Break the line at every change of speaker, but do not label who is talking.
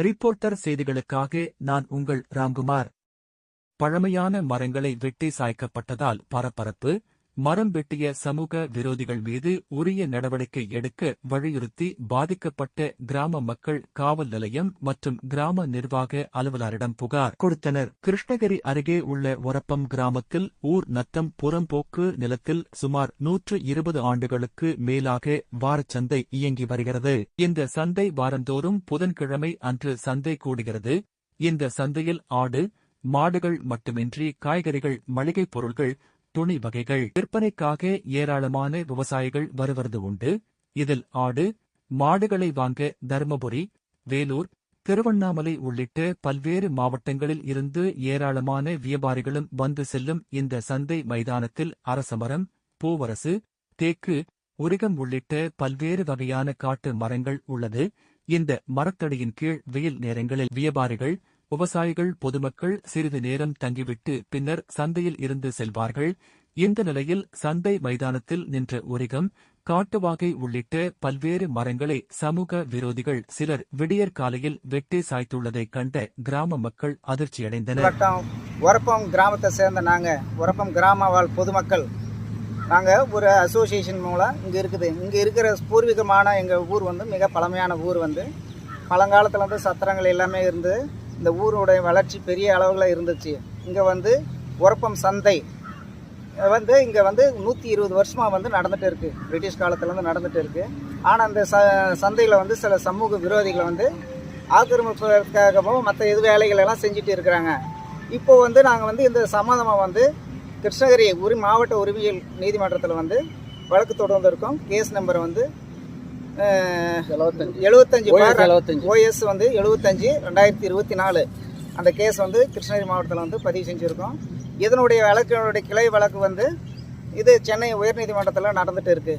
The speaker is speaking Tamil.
ரிப்போர்ட்டர் செய்திகளுக்காக நான் உங்கள் ராம்குமார். பழமையான மரங்களை வெட்டி சாய்க்கப்பட்டதால் பரபரப்பு மரம் வெட்டிய சமூக விரோதிகள் மீது உரிய நடவடிக்கை எடுக்க வலியுறுத்தி பாதிக்கப்பட்ட கிராம மக்கள் காவல் நிலையம் மற்றும் கிராம நிர்வாக அலுவலரிடம் புகார் கொடுத்தனர். கிருஷ்ணகிரி அருகே உள்ள ஒரப்பம் கிராமத்தில் ஊர் நத்தம் புறம்போக்கு நிலத்தில் சுமார் நூற்று இருபது ஆண்டுகளுக்கு மேலாக வாரச்சந்தை இயங்கி வருகிறது. இந்த சந்தை வாரந்தோறும் புதன்கிழமை அன்று சந்தை கூடுகிறது. இந்த சந்தையில் ஆடு மாடுகள் மட்டுமின்றி காய்கறிகள் மளிகைப் பொருள்கள் துணி வகைகள் விற்பனைக்காக ஏராளமான விவசாயிகள் வருவது உண்டு. இதில் ஆடு மாடுகளை வாங்க தருமபுரி வேலூர் திருவண்ணாமலை உள்ளிட்ட பல்வேறு மாவட்டங்களில் இருந்து ஏராளமான வியாபாரிகளும் வந்து செல்லும் இந்த சந்தை மைதானத்தில் அரசமரம் பூவரசு தேக்கு உரிகம் உள்ளிட்ட பல்வேறு வகையான காட்டு மரங்கள் உள்ளது. இந்த மரத்தடியின் கீழ் வெயில் நேரங்களில் வியாபாரிகள் விவசாயிகள் பொதுமக்கள் சிறிது நேரம் தங்கிவிட்டு பின்னர் சந்தையில் இருந்து செல்வார்கள். இந்த நிலையில் சந்தை மைதானத்தில் நின்ற உரிகம் காட்டுவாகை உள்ளிட்ட பல்வேறு மரங்களை சமூக விரோதிகள் சிலர் விடியற் காலையில் வெட்டி சாய்த்துள்ளதைக் கண்ட கிராம மக்கள் அதிர்ச்சியடைந்தனர்.
உரப்பம் கிராமத்தை சேர்ந்த நாங்கள் உரப்பம் கிராம வாழ் பொதுமக்கள். நாங்கள் ஒரு அசோசியேஷன் மூலம் இங்கே இருக்குது. இங்கே இருக்கிற பூர்வீகமான எங்கள் ஊர் வந்து மிக பழமையான ஊர் வந்து. பழங்காலத்தில் வந்து சத்திரங்கள் எல்லாமே இருந்து இந்த ஊருடைய வளர்ச்சி பெரிய அளவில் இருந்துச்சு. இங்கே வந்து உரப்பம் சந்தை. வந்து இங்கே வந்து நூற்றி இருபது வருஷமாக வந்து நடந்துகிட்டு இருக்குது பிரிட்டிஷ் காலத்துலேருந்து நடந்துகிட்டு இருக்குது ஆனால் அந்த ச சந்தையில் வந்து சில சமூக விரோதிகளை வந்து ஆக்கிரமிப்பதற்காகவும் மற்ற எது வேலைகளெல்லாம் செஞ்சுட்டு இருக்கிறாங்க. இப்போ வந்து நாங்கள் வந்து இந்த சம்மந்தமாக வந்து கிருஷ்ணகிரி உரி மாவட்ட உரிமையல் நீதிமன்றத்தில் வந்து வழக்கு தொடர்ந்து இருக்கோம். கேஸ் நம்பர் வந்து எழுபத்தஞ்சு ஓஎஸ் வந்து எழுபத்தஞ்சு ரெண்டாயிரத்தி இருபத்தி நாலு அந்த கேஸ் வந்து கிருஷ்ணகிரி மாவட்டத்தில் வந்து பதிவு செஞ்சுருக்கோம். இதனுடைய வழக்கினுடைய கிளை வழக்கு வந்து இது சென்னை உயர்நீதிமன்றத்தில் நடந்துட்டு இருக்கு.